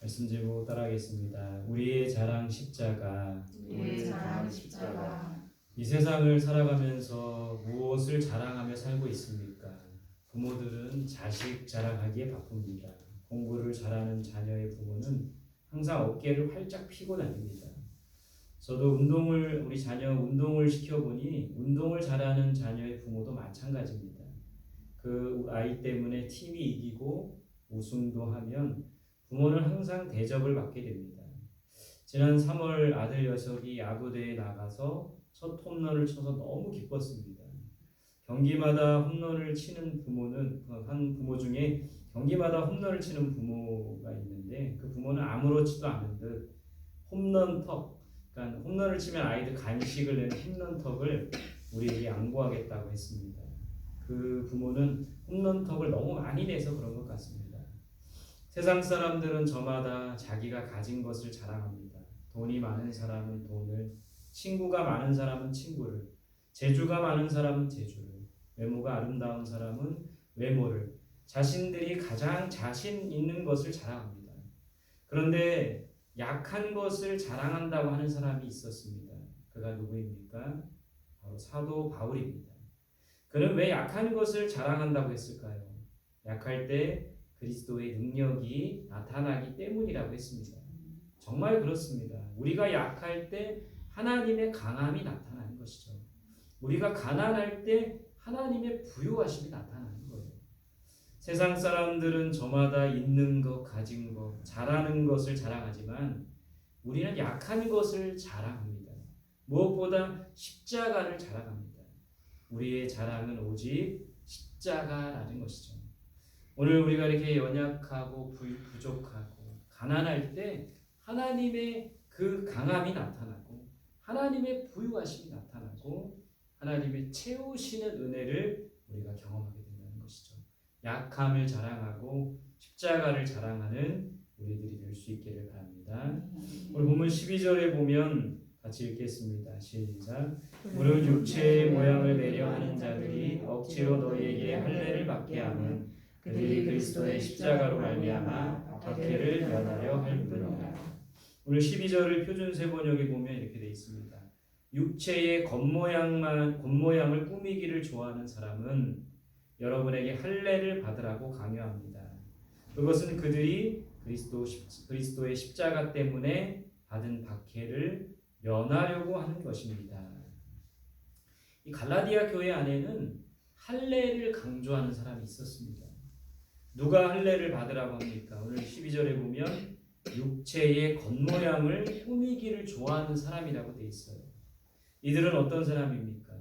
말씀 제목 따라하겠습니다. 우리의 자랑 십자가. 우리의 자랑 십자가 이 세상을 살아가면서 무엇을 자랑하며 살고 있습니까? 부모들은 자식 자랑하기에 바쁩니다. 공부를 잘하는 자녀의 부모는 항상 어깨를 활짝 펴고 다닙니다. 저도 운동을 우리 자녀 운동을 시켜보니 운동을 잘하는 자녀의 부모도 마찬가지입니다. 그 아이 때문에 팀이 이기고 우승도 하면 부모는 항상 대접을 받게 됩니다. 지난 3월 아들 녀석이 야구대에 나가서 첫 홈런을 쳐서 너무 기뻤습니다. 경기마다 홈런을 치는 부모는 한 부모 중에 경기마다 홈런을 치는 부모가 있는데 그 부모는 아무렇지도 않은 듯 홈런턱, 그러니까 홈런을 치면 아이들 간식을 내는 홈런턱을 우리에게 양보하겠다고 했습니다. 그 부모는 홈런턱을 너무 많이 내서 그런 것 같습니다. 세상 사람들은 저마다 자기가 가진 것을 자랑합니다. 돈이 많은 사람은 돈을, 친구가 많은 사람은 친구를, 재주가 많은 사람은 재주를, 외모가 아름다운 사람은 외모를, 자신들이 가장 자신 있는 것을 자랑합니다. 그런데 약한 것을 자랑한다고 하는 사람이 있었습니다. 그가 누구입니까? 바로 사도 바울입니다. 그는 왜 약한 것을 자랑한다고 했을까요? 약할 때 그리스도의 능력이 나타나기 때문이라고 했습니다. 정말 그렇습니다. 우리가 약할 때 하나님의 강함이 나타나는 것이죠. 우리가 가난할 때 하나님의 부유하심이 나타나는 거예요. 세상 사람들은 저마다 있는 것, 가진 것, 잘하는 것을 자랑하지만 우리는 약한 것을 자랑합니다. 무엇보다 십자가를 자랑합니다. 우리의 자랑은 오직 십자가라는 것이죠. 오늘 우리가 이렇게 연약하고 부- 부족하고 가난할 때 하나님의 그 강함이 나타나고 하나님의 부유하심이 나타나고 하나님의 채우시는 은혜를 우리가 경험하게 된다는 것이죠. 약함을 자랑하고 십자가를 자랑하는 우리들이 될 수 있기를 바랍니다. 오늘 본문 12절에 보면 같이 읽겠습니다. 시작. 무릇 육체의 모양을 내려 하는 자들이 억지로 너희에게 할례를 받게 함은 그들이 그리스도의 십자가로 말미암아 박해를 면하려 할 뿐이라. 오늘 12절을 표준 세번역에 보면 이렇게 돼 있습니다. 육체의 겉모양만 겉모양을 꾸미기를 좋아하는 사람은 여러분에게 할례를 받으라고 강요합니다. 그것은 그들이 그리스도 십- 그리스도의 십자가 때문에 받은 박해를 면하려고 하는 것입니다. 이 갈라디아 교회 안에는 할례를 강조하는 사람이 있었습니다. 누가 할례를 받으라고 합니까? 오늘 12절에 보면 육체의 겉모양을 꾸미기를 좋아하는 사람이라고 돼 있어요. 이들은 어떤 사람입니까?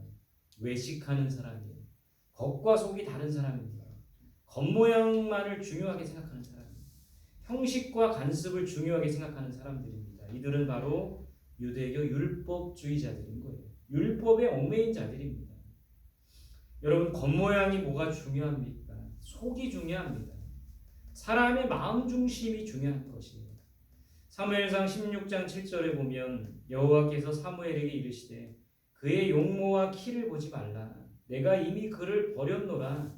외식하는 사람이에요. 겉과 속이 다른 사람입니다. 겉모양만을 중요하게 생각하는 사람입니다. 형식과 간습을 중요하게 생각하는 사람들입니다. 이들은 바로 유대교 율법주의자들인 거예요. 율법에 얽매인 자들입니다. 여러분 겉모양이 뭐가 중요합니까? 속이 중요합니다. 사람의 마음 중심이 중요한 것이에요. 사무엘상 16장 7절에 보면 여호와께서 사무엘에게 이르시되 그의 용모와 키를 보지 말라. 내가 이미 그를 버렸노라.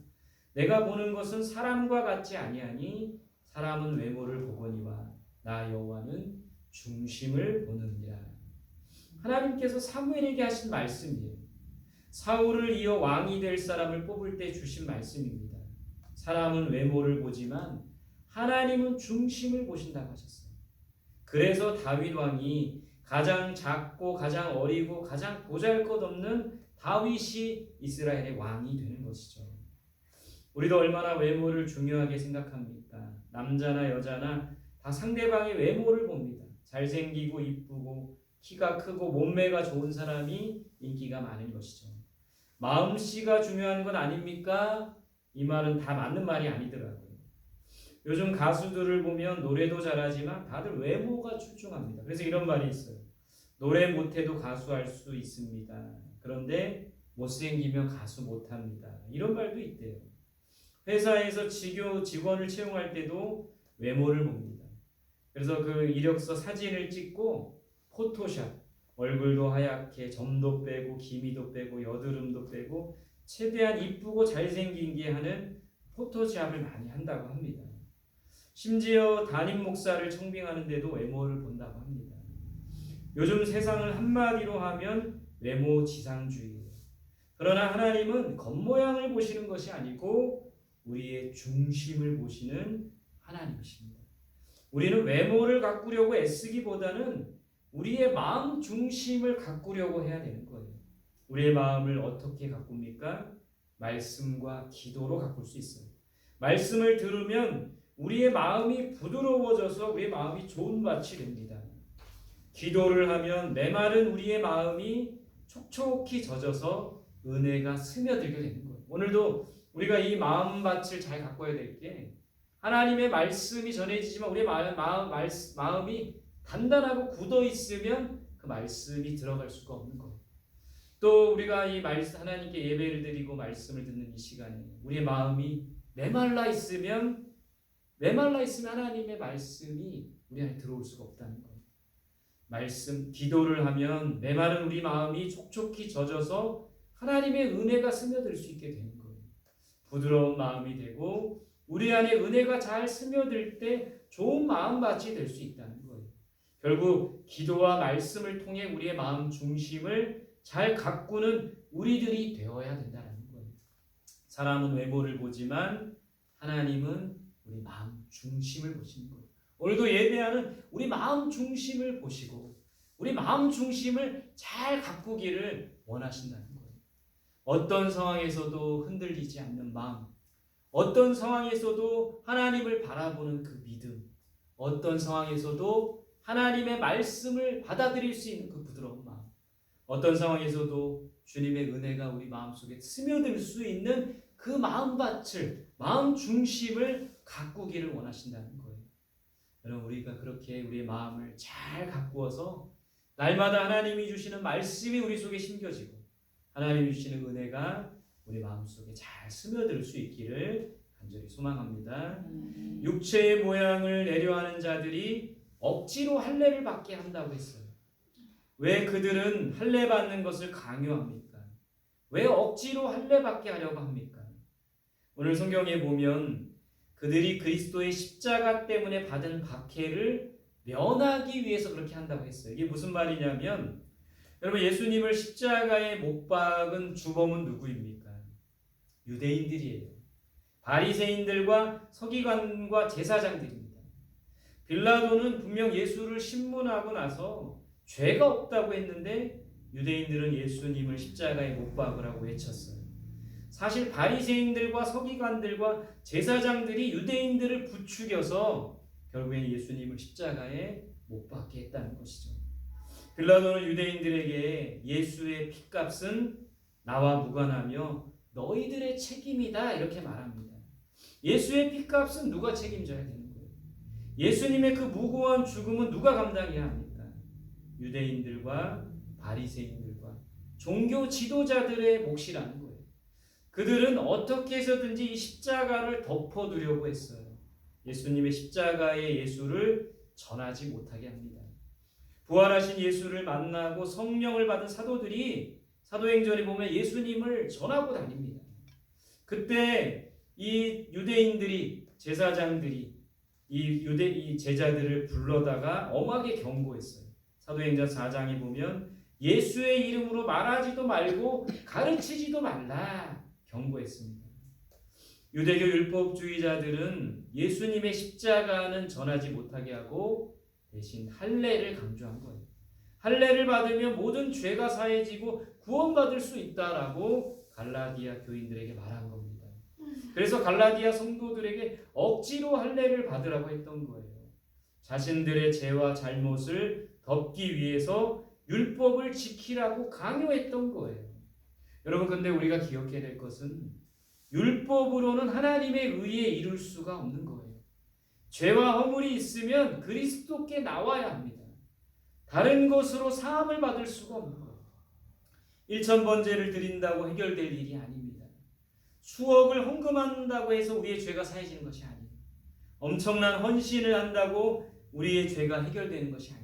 내가 보는 것은 사람과 같지 아니하니 사람은 외모를 보거니와 나 여호와는 중심을 보느니라. 하나님께서 사무엘에게 하신 말씀이에요. 사울을 이어 왕이 될 사람을 뽑을 때 주신 말씀입니다. 사람은 외모를 보지만 하나님은 중심을 보신다고 하셨어요. 그래서 다윗 왕이 가장 작고 가장 어리고 가장 보잘것없는 다윗이 이스라엘의 왕이 되는 것이죠. 우리도 얼마나 외모를 중요하게 생각합니까? 남자나 여자나 다 상대방의 외모를 봅니다. 잘생기고 이쁘고 키가 크고 몸매가 좋은 사람이 인기가 많은 것이죠. 마음씨가 중요한 건 아닙니까? 이 말은 다 맞는 말이 아니더라고요. 요즘 가수들을 보면 노래도 잘하지만 다들 외모가 출중합니다. 그래서 이런 말이 있어요. 노래 못해도 가수할 수 있습니다. 그런데 못생기면 가수 못합니다. 이런 말도 있대요. 회사에서 직교 직원을 채용할 때도 외모를 봅니다. 그래서 그 이력서 사진을 찍고 포토샵 얼굴도 하얗게 점도 빼고 기미도 빼고 여드름도 빼고 최대한 이쁘고 잘생긴 게 하는 포토샵을 많이 한다고 합니다. 심지어 담임 목사를 청빙하는데도 외모를 본다고 합니다. 요즘 세상을 한마디로 하면 외모 지상주의예요. 그러나 하나님은 겉모양을 보시는 것이 아니고 우리의 중심을 보시는 하나님이십니다. 우리는 외모를 가꾸려고 애쓰기보다는 우리의 마음 중심을 가꾸려고 해야 되는 거예요. 우리의 마음을 어떻게 가꿉니까? 말씀과 기도로 가꿀 수 있어요. 말씀을 들으면 우리의 마음이 부드러워져서 우리의 마음이 좋은 밭이 됩니다. 기도를 하면 메마른 우리의 마음이 촉촉히 젖어서 은혜가 스며들게 되는 거예요. 오늘도 우리가 이 마음밭을 잘 가꿔야 될 게 하나님의 말씀이 전해지지만 우리의 마음, 마음, 말, 마음이 단단하고 굳어 있으면 그 말씀이 들어갈 수가 없는 거예요. 또 우리가 이 말씀 하나님께 예배를 드리고 말씀을 듣는 이 시간에 우리의 마음이 메말라 있으면 메말라 있으면 하나님의 말씀이 우리 안에 들어올 수가 없다는 거예요. 말씀 기도를 하면 메마른 우리 마음이 촉촉히 젖어서 하나님의 은혜가 스며들 수 있게 되는 거예요. 부드러운 마음이 되고 우리 안에 은혜가 잘 스며들 때 좋은 마음밭이 될 수 있다는 거예요. 결국 기도와 말씀을 통해 우리의 마음 중심을 잘 가꾸는 우리들이 되어야 된다는 거예요. 사람은 외모를 보지만 하나님은 우리 마음 중심을 보시는 거예요. 오늘도 예배하는 우리 마음 중심을 보시고 우리 마음 중심을 잘 가꾸기를 원하신다는 거예요. 어떤 상황에서도 흔들리지 않는 마음, 어떤 상황에서도 하나님을 바라보는 그 믿음, 어떤 상황에서도 하나님의 말씀을 받아들일 수 있는 그 부드러운 마음, 어떤 상황에서도 주님의 은혜가 우리 마음속에 스며들 수 있는 그 마음밭을, 마음 중심을 가꾸기를 원하신다는 거예요. 여러분, 우리가 그렇게 우리의 마음을 잘 가꾸어서 날마다 하나님이 주시는 말씀이 우리 속에 심겨지고 하나님이 주시는 은혜가 우리 마음속에 잘 스며들 수 있기를 간절히 소망합니다. 육체의 모양을 내려하는 자들이 억지로 할례를 받게 한다고 했어요. 왜 그들은 할례 받는 것을 강요합니까? 왜 억지로 할례 받게 하려고 합니까? 오늘 성경에 보면 그들이 그리스도의 십자가 때문에 받은 박해를 면하기 위해서 그렇게 한다고 했어요. 이게 무슨 말이냐면 여러분 예수님을 십자가에 못 박은 주범은 누구입니까? 유대인들이에요. 바리새인들과 서기관과 제사장들입니다. 빌라도는 분명 예수를 신문하고 나서 죄가 없다고 했는데 유대인들은 예수님을 십자가에 못 박으라고 외쳤어요. 사실 바리새인들과 서기관들과 제사장들이 유대인들을 부추겨서 결국엔 예수님을 십자가에 못 박게 했다는 것이죠. 빌라도는 유대인들에게 예수의 피값은 나와 무관하며 너희들의 책임이다 이렇게 말합니다. 예수의 피값은 누가 책임져야 되는 거예요? 예수님의 그 무고한 죽음은 누가 감당해야 합니까? 유대인들과 바리새인들과 종교 지도자들의 몫이라는 거예요. 그들은 어떻게 해서든지 이 십자가를 덮어두려고 했어요. 예수님의 십자가의 예수를 전하지 못하게 합니다. 부활하신 예수를 만나고 성령을 받은 사도들이 사도행전에 보면 예수님을 전하고 다닙니다. 그때 이 유대인들이 제사장들이 이 유대 이 제자들을 불러다가 엄하게 경고했어요. 사도행전 4장에 보면 예수의 이름으로 말하지도 말고 가르치지도 말라 경고했습니다. 유대교 율법주의자들은 예수님의 십자가는 전하지 못하게 하고 대신 할례를 강조한 거예요. 할례를 받으면 모든 죄가 사해지고 구원받을 수 있다라고 갈라디아 교인들에게 말한 겁니다. 그래서 갈라디아 성도들에게 억지로 할례를 받으라고 했던 거예요. 자신들의 죄와 잘못을 덮기 위해서 율법을 지키라고 강요했던 거예요. 여러분 근데 우리가 기억해야 될 것은 율법으로는 하나님의 의에 이룰 수가 없는 거예요. 죄와 허물이 있으면 그리스도께 나와야 합니다. 다른 것으로 사함을 받을 수가 없는 거예요. 1천 죄를 드린다고 해결될 일이 아닙니다. 수억을 헌금한다고 해서 우리의 죄가 사해지는 것이 아니에요. 엄청난 헌신을 한다고 우리의 죄가 해결되는 것이 아닙니다.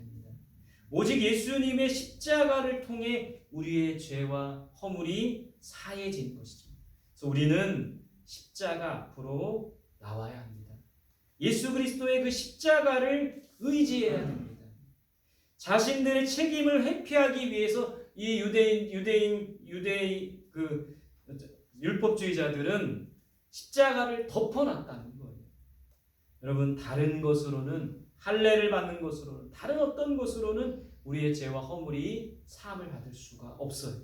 오직 예수님의 십자가를 통해 우리의 죄와 허물이 사해지는 것이죠. 그래서 우리는 십자가 앞으로 나와야 합니다. 예수 그리스도의 그 십자가를 의지해야 됩니다. 자신들의 책임을 회피하기 위해서 이 유대인 유대인 유대인 그 율법주의자들은 십자가를 덮어놨다는 거예요. 여러분 다른 것으로는 할례를 받는 것으로는 다른 어떤 것으로는 우리의 죄와 허물이 사함을 받을 수가 없어요.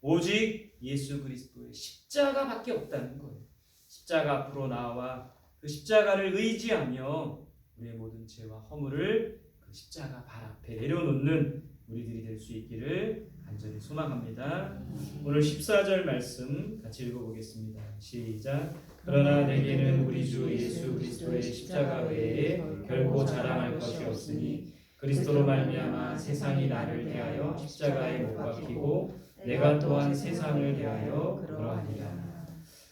오직 예수 그리스도의 십자가밖에 없다는 거예요. 십자가 앞으로 나와 그 십자가를 의지하며 우리의 모든 죄와 허물을 그 십자가 발 앞에 내려놓는 우리들이 될 수 있기를 간절히 소망합니다. 오늘 14절 말씀 같이 읽어보겠습니다. 시작. 그러나 내게는 우리 주 예수 그리스도의 십자가 외에 결코 자랑할 것이 없으니 그리스도로 말미암아 세상이 나를 대하여 십자가에 못 박히고 내가 또한 세상을 대하여 그러하니라.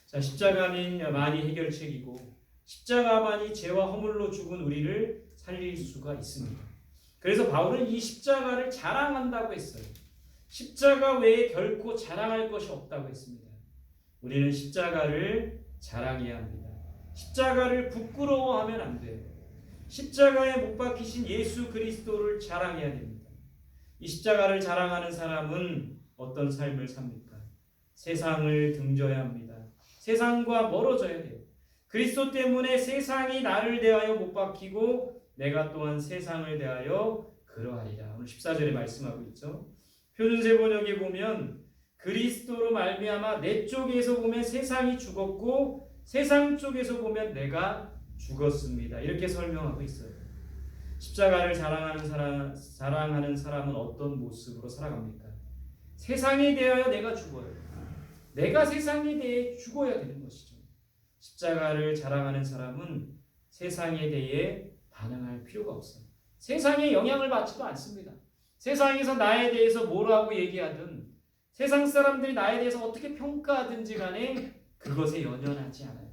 자, 십자가만이 해결책이고 십자가만이 죄와 허물로 죽은 우리를 살릴 수가 있습니다. 그래서 바울은 이 십자가를 자랑한다고 했어요. 십자가 외에 결코 자랑할 것이 없다고 했습니다. 우리는 십자가를 자랑해야 합니다. 십자가를 부끄러워하면 안 돼요. 십자가에 못 박히신 예수 그리스도를 자랑해야 됩니다. 이 십자가를 자랑하는 사람은 어떤 삶을 삽니까? 세상을 등져야 합니다. 세상과 멀어져야 돼요. 그리스도 때문에 세상이 나를 대하여 못 박히고 내가 또한 세상을 대하여 그러하리라. 오늘 14절에 말씀하고 있죠. 표준세 번역에 보면 그리스도로 말미암아 내 쪽에서 보면 세상이 죽었고 세상 쪽에서 보면 내가 죽었습니다. 이렇게 설명하고 있어요. 십자가를 자랑하는 사람, 자랑하는 사람은 어떤 모습으로 살아갑니까? 세상에 대하여 내가 죽어요. 내가 세상에 대해 죽어야 되는 것이죠. 십자가를 자랑하는 사람은 세상에 대해 반응할 필요가 없어요. 세상에 영향을 받지도 않습니다. 세상에서 나에 대해서 뭐라고 얘기하든 세상 사람들이 나에 대해서 어떻게 평가하든지 간에 그것에 연연하지 않아요.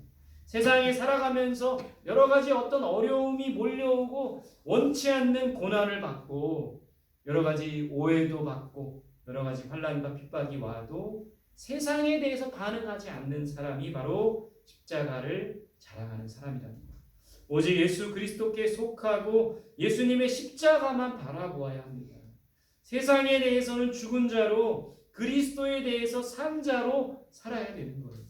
세상에 살아가면서 여러 가지 어떤 어려움이 몰려오고 원치 않는 고난을 받고 여러 가지 오해도 받고 여러 가지 환란과 핍박이 와도 세상에 대해서 반응하지 않는 사람이 바로 십자가를 자랑하는 사람이라는 거예요. 오직 예수 그리스도께 속하고 예수님의 십자가만 바라보아야 합니다. 세상에 대해서는 죽은 자로 그리스도에 대해서 산 자로 살아야 되는 거예요.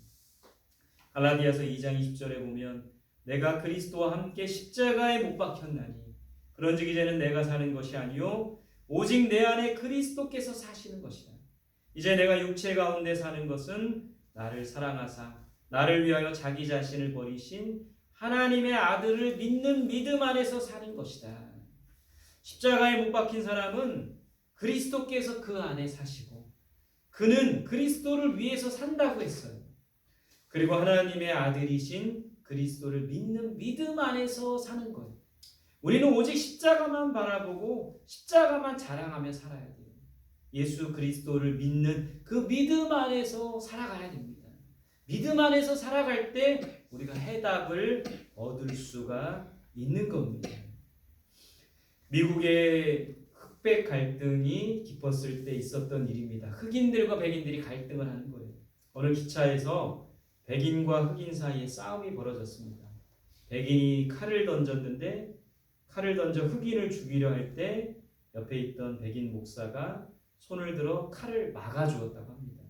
갈라디아서 2장 20절에 보면 내가 그리스도와 함께 십자가에 못 박혔나니 그런즉 이제는 내가 사는 것이 아니요 오직 내 안에 그리스도께서 사시는 것이다. 이제 내가 육체 가운데 사는 것은 나를 사랑하사 나를 위하여 자기 자신을 버리신 하나님의 아들을 믿는 믿음 안에서 사는 것이다. 십자가에 못 박힌 사람은 그리스도께서 그 안에 사시고 그는 그리스도를 위해서 산다고 했어요. 그리고 하나님의 아들이신 그리스도를 믿는 믿음 안에서 사는 거예요. 우리는 오직 십자가만 바라보고 십자가만 자랑하며 살아야 돼요. 예수 그리스도를 믿는 그 믿음 안에서 살아가야 됩니다. 믿음 안에서 살아갈 때 우리가 해답을 얻을 수가 있는 겁니다. 미국의 흑백 갈등이 깊었을 때 있었던 일입니다. 흑인들과 백인들이 갈등을 하는 거예요. 어느 기차에서 백인과 흑인 사이에 싸움이 벌어졌습니다. 백인이 칼을 던졌는데 칼을 던져 흑인을 죽이려 할 때 옆에 있던 백인 목사가 손을 들어 칼을 막아 주었다고 합니다.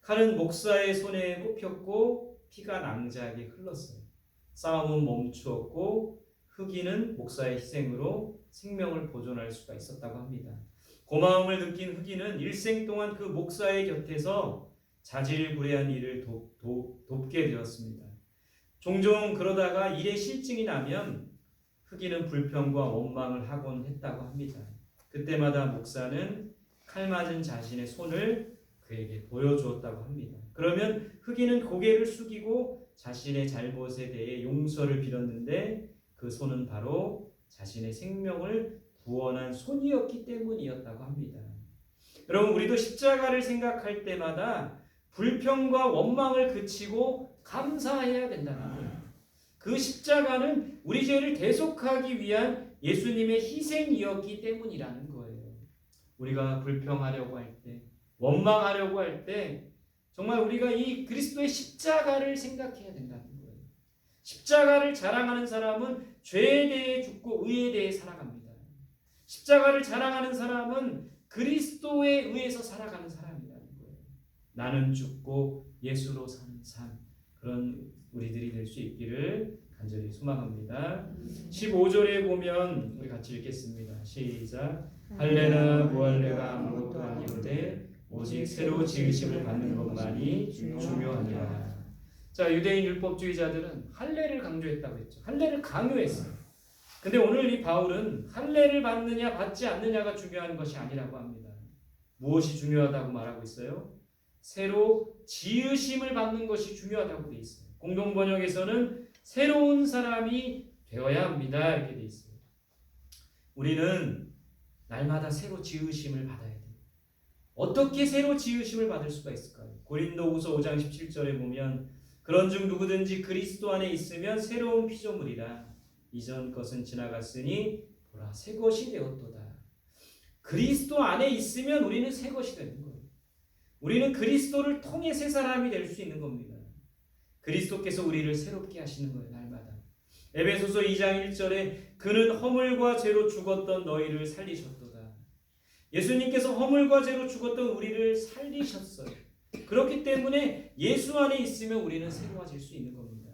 칼은 목사의 손에 꼽혔고 피가 낭자하게 흘렀어요. 싸움은 멈추었고 흑인은 목사의 희생으로 생명을 보존할 수가 있었다고 합니다. 고마움을 느낀 흑인은 일생 동안 그 목사의 곁에서 자질구레한 일을 돕, 돕, 돕게 되었습니다. 종종 그러다가 일에 실증이 나면 흑인은 불평과 원망을 하곤 했다고 합니다. 그때마다 목사는 칼 맞은 자신의 손을 그에게 보여주었다고 합니다. 그러면 흑인은 고개를 숙이고 자신의 잘못에 대해 용서를 빌었는데 그 손은 바로 자신의 생명을 구원한 손이었기 때문이었다고 합니다. 여러분 우리도 십자가를 생각할 때마다 불평과 원망을 그치고 감사해야 된다는 거예요. 그 십자가는 우리 죄를 대속하기 위한 예수님의 희생이었기 때문이라는 거예요. 우리가 불평하려고 할 때, 원망하려고 할 때, 정말 우리가 이 그리스도의 십자가를 생각해야 된다는 거예요. 십자가를 자랑하는 사람은 죄에 대해 죽고 의에 대해 살아갑니다. 십자가를 자랑하는 사람은 그리스도에 의해서 살아가는 사람이라는 거예요. 나는 죽고 예수로 사는 삶 그런 우리들이 될 수 있기를 간절히 소망합니다. 15절에 보면 우리 같이 읽겠습니다. 시작. 할례나 무할례가 아무것도 아니오되 오직 새로 지으심을 받는 것만이 중요하니라. 자 유대인 율법주의자들은 할례를 강조했다고 했죠. 할례를 강요했어요. 근데 오늘 이 바울은 할례를 받느냐 받지 않느냐가 중요한 것이 아니라고 합니다. 무엇이 중요하다고 말하고 있어요? 새로 지으심을 받는 것이 중요하다고 돼 있어요. 공동 번역에서는 새로운 사람이 되어야 합니다. 이렇게 돼 있어요. 우리는 날마다 새로 지으심을 받아야 돼요. 어떻게 새로 지으심을 받을 수가 있을까요? 고린도후서 5장 17절에 보면 그런즉 누구든지 그리스도 안에 있으면 새로운 피조물이라 이전 것은 지나갔으니 보라 새 것이 되었도다. 그리스도 안에 있으면 우리는 새 것이 되는 거예요. 우리는 그리스도를 통해 새 사람이 될 수 있는 겁니다. 그리스도께서 우리를 새롭게 하시는 거예요, 날마다. 에베소서 2장 1절에 그는 허물과 죄로 죽었던 너희를 살리셨도다. 예수님께서 허물과 죄로 죽었던 우리를 살리셨어요. 그렇기 때문에 예수 안에 있으면 우리는 새로워질 수 있는 겁니다.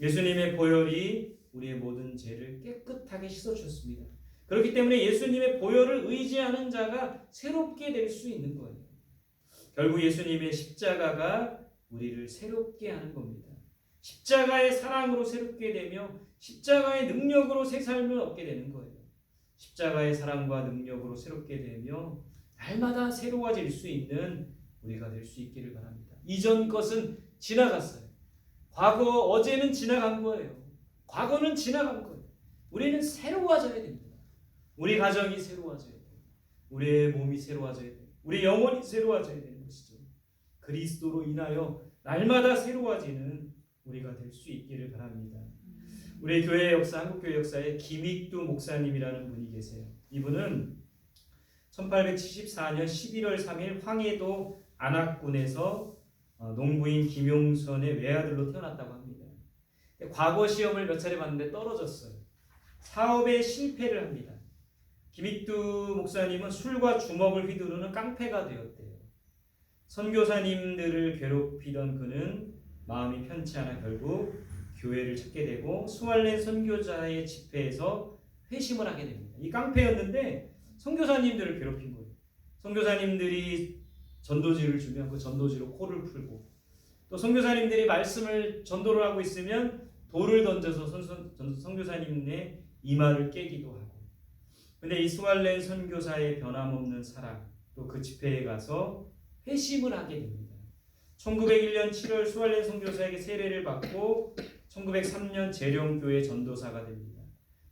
예수님의 보혈이 우리의 모든 죄를 깨끗하게 씻어 주셨습니다. 그렇기 때문에 예수님의 보혈을 의지하는 자가 새롭게 될 수 있는 거예요. 결국 예수님의 십자가가 우리를 새롭게 하는 겁니다. 십자가의 사랑으로 새롭게 되며 십자가의 능력으로 새 삶을 얻게 되는 거예요. 십자가의 사랑과 능력으로 새롭게 되며 날마다 새로워질 수 있는 우리가 될 수 있기를 바랍니다. 이전 것은 지나갔어요. 과거 어제는 지나간 거예요. 과거는 지나간 거예요. 우리는 새로워져야 됩니다. 우리 가정이 새로워져야 돼요. 우리의 몸이 새로워져야 돼요. 우리 영혼이 새로워져야 되는 것이죠. 그리스도로 인하여 날마다 새로워지는 우리가 될 수 있기를 바랍니다. 우리 교회 역사, 한국교회 역사에 김익두 목사님이라는 분이 계세요. 이분은 1874년 11월 3일 황해도 안악군에서 어, 농부인 김용선의 외아들로 태어났다고 합니다. 과거 시험을 몇 차례 봤는데 떨어졌어요. 사업에 실패를 합니다. 김익두 목사님은 술과 주먹을 휘두르는 깡패가 되었대요. 선교사님들을 괴롭히던 그는 마음이 편치 않아 결국 교회를 찾게 되고 스왈렌 선교자의 집회에서 회심을 하게 됩니다. 이 깡패였는데 선교사님들을 괴롭힌 거예요. 선교사님들이 전도지를 주면 그 전도지로 코를 풀고 또 선교사님들이 말씀을 전도를 하고 있으면 돌을 던져서 선교사님의 이마를 깨기도 하고 근데 이 스왈렌 선교사의 변함없는 사랑 또 그 집회에 가서 회심을 하게 됩니다. 1901년 7월 스왈렌 선교사에게 세례를 받고 1903년 재령교회 전도사가 됩니다.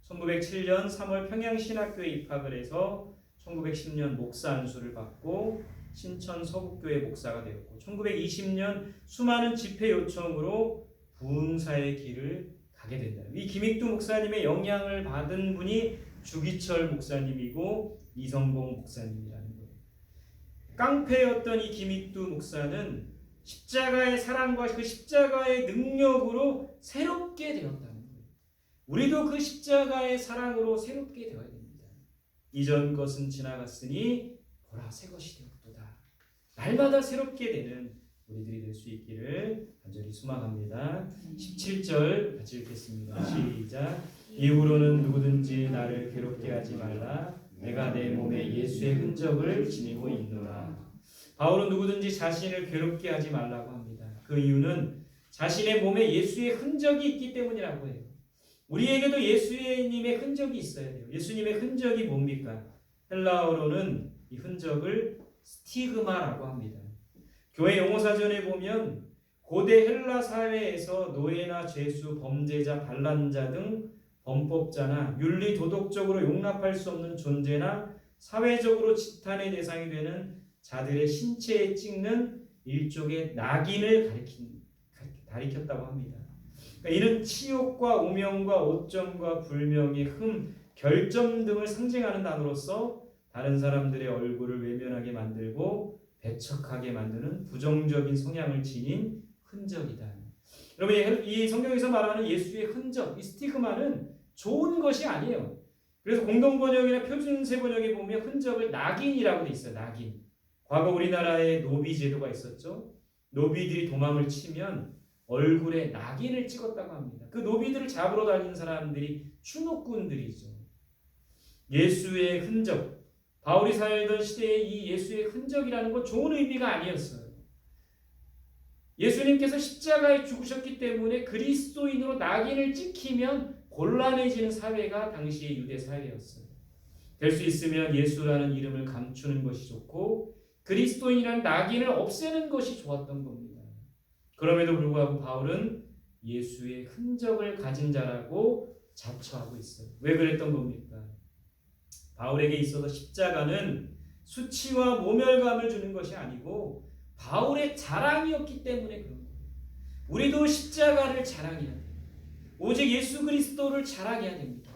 1907년 3월 평양신학교에 입학을 해서 1910년 목사 안수를 받고 신천 서북교회 목사가 되었고 1920년 수많은 집회 요청으로 부흥사의 길을 가게 된다. 이 김익두 목사님의 영향을 받은 분이 주기철 목사님이고 이성봉 목사님이라는 거예요. 깡패였던 이 김익두 목사는 십자가의 사랑과 그 십자가의 능력으로 새롭게 되었다는 거예요. 우리도 그 십자가의 사랑으로 새롭게 되어야 됩니다. 이전 것은 지나갔으니 보라 새 것이 되었도다. 날마다 새롭게 되는 우리들이 될 수 있기를 간절히 소망합니다. 17절 같이 읽겠습니다. 시작. 이후로는 누구든지 나를 괴롭게 하지 말라. 내가 내 몸에 예수의 흔적을 지니고 있노라. 바울은 누구든지 자신을 괴롭게 하지 말라고 합니다. 그 이유는 자신의 몸에 예수의 흔적이 있기 때문이라고 해요. 우리에게도 예수님의 흔적이 있어야 돼요. 예수님의 흔적이 뭡니까? 헬라어로는 이 흔적을 스티그마라고 합니다. 교회 용어사전에 보면 고대 헬라 사회에서 노예나 죄수, 범죄자, 반란자 등 범법자나 윤리 도덕적으로 용납할 수 없는 존재나 사회적으로 지탄의 대상이 되는 자들의 신체에 찍는 일종의 낙인을 가리킨, 가리켰다고 합니다. 그러니까 이는 치욕과 오명과 오점과 불명의 흠, 결점 등을 상징하는 단어로서 다른 사람들의 얼굴을 외면하게 만들고 배척하게 만드는 부정적인 성향을 지닌 흔적이다. 여러분 이 성경에서 말하는 예수의 흔적, 이 스티그마는 좋은 것이 아니에요. 그래서 공동 번역이나 표준 세 번역에 보면 흔적을 낙인이라고 돼 있어요. 낙인. 과거 우리나라에 노비 제도가 있었죠. 노비들이 도망을 치면 얼굴에 낙인을 찍었다고 합니다. 그 노비들을 잡으러 다니는 사람들이 추노꾼들이죠. 예수의 흔적. 바울이 살던 시대에 이 예수의 흔적이라는 건 좋은 의미가 아니었어요. 예수님께서 십자가에 죽으셨기 때문에 그리스도인으로 낙인을 찍히면 곤란해지는 사회가 당시의 유대 사회였어요. 될 수 있으면 예수라는 이름을 감추는 것이 좋고 그리스도인이라는 낙인을 없애는 것이 좋았던 겁니다. 그럼에도 불구하고 바울은 예수의 흔적을 가진 자라고 자처하고 있어요. 왜 그랬던 겁니까? 바울에게 있어서 십자가는 수치와 모멸감을 주는 것이 아니고 바울의 자랑이었기 때문에 그런 거예요. 우리도 십자가를 자랑해야 돼요. 오직 예수 그리스도를 자랑해야 됩니다.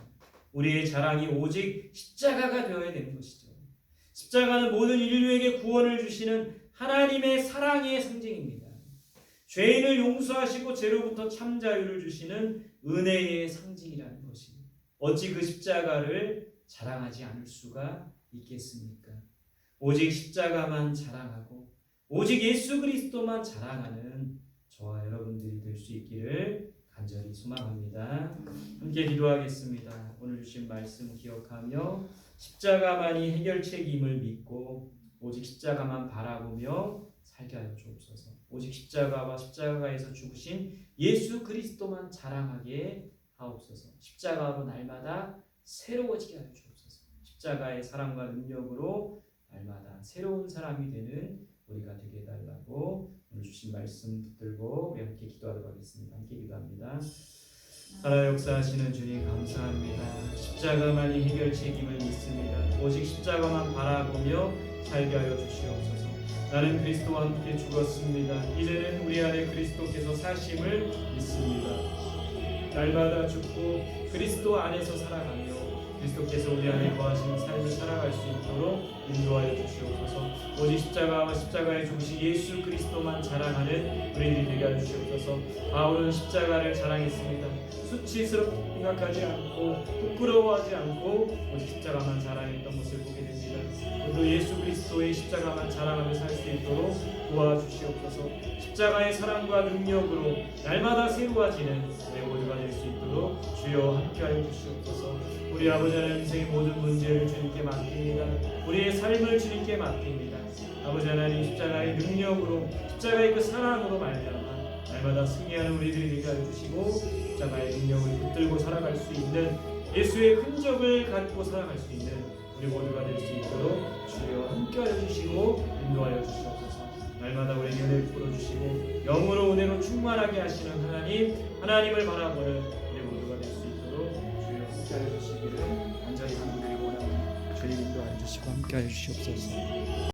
우리의 자랑이 오직 십자가가 되어야 되는 것이죠. 십자가는 모든 인류에게 구원을 주시는 하나님의 사랑의 상징입니다. 죄인을 용서하시고 죄로부터 참 자유를 주시는 은혜의 상징이라는 것이 어찌 그 십자가를 자랑하지 않을 수가 있겠습니까? 오직 십자가만 자랑하고 오직 예수 그리스도만 자랑하는 저와 여러분들이 될 수 있기를 간절히 소망합니다. 함께 기도하겠습니다. 오늘 주신 말씀 기억하며 십자가만이 해결책임을 믿고 오직 십자가만 바라보며 살게 하여 주옵소서. 오직 십자가와 십자가에서 죽으신 예수 그리스도만 자랑하게 하옵소서. 십자가로 날마다 새로워지게 하여 주옵소서. 십자가의 사랑과 능력으로 날마다 새로운 사람이 되는 우리가 되게 해달라고 오늘 주신 말씀 붙들고 우리 함께 기도하도록 하겠습니다. 함께 기도합니다. 살아 역사하시는 주님 감사합니다. 십자가만이 해결 책임을 믿습니다. 오직 십자가만 바라보며 살게 하여 주시옵소서. 나는 그리스도와 함께 죽었습니다. 이제는 우리 안에 그리스도께서 사심을 믿습니다. 날마다 죽고 그리스도 안에서 살아가며 그리스도께서 우리 안에 거하시는 삶을 살아갈 수 있도록 인도하여 주시옵소서. 오직 십자가와 십자가의 중심 예수 그리스도만 자랑하는 우리들이 되게 하여 주시옵소서. 바울은 십자가를 자랑했습니다. 수치스럽게 생각하지 않고 부끄러워하지 않고 오직 십자가만 자랑했던 것을 보게 됩니다. 우리도 예수 그리스도의 십자가만 자랑하며 살 수 있도록 도와주시옵소서. 십자가의 사랑과 능력으로 날마다 새로워지는 우리 모두가 될 수 있도록 주여 함께하여 주시옵소서. 우리 아버지 하나님 인생의 모든 문제를 주님께 맡깁니다. 우리의 삶을 주님께 맡깁니다. 아버지 하나님 십자가의 능력으로 십자가의 그 사랑으로 말미암아 날마다 승리하는 우리들이 되게 하여 주시고 십자가의 능력을 붙들고 살아갈 수 있는 예수의 흔적을 갖고 살아갈 수 있는 우리 모두가 될 수 있도록 주여 함께하여 주시고 인도하여 주시옵소서. 날마다 우리에게 은혜를 풀어 주시고 영으로 은혜로 충만하게 하시는 하나님 하나님을 바라보는 우리 모두가 될 수 있도록 주여 함께하여 주시기를 간절히 간구드리고 원합니다. 주님 인도하여 주시고 함께하여 주시옵소서.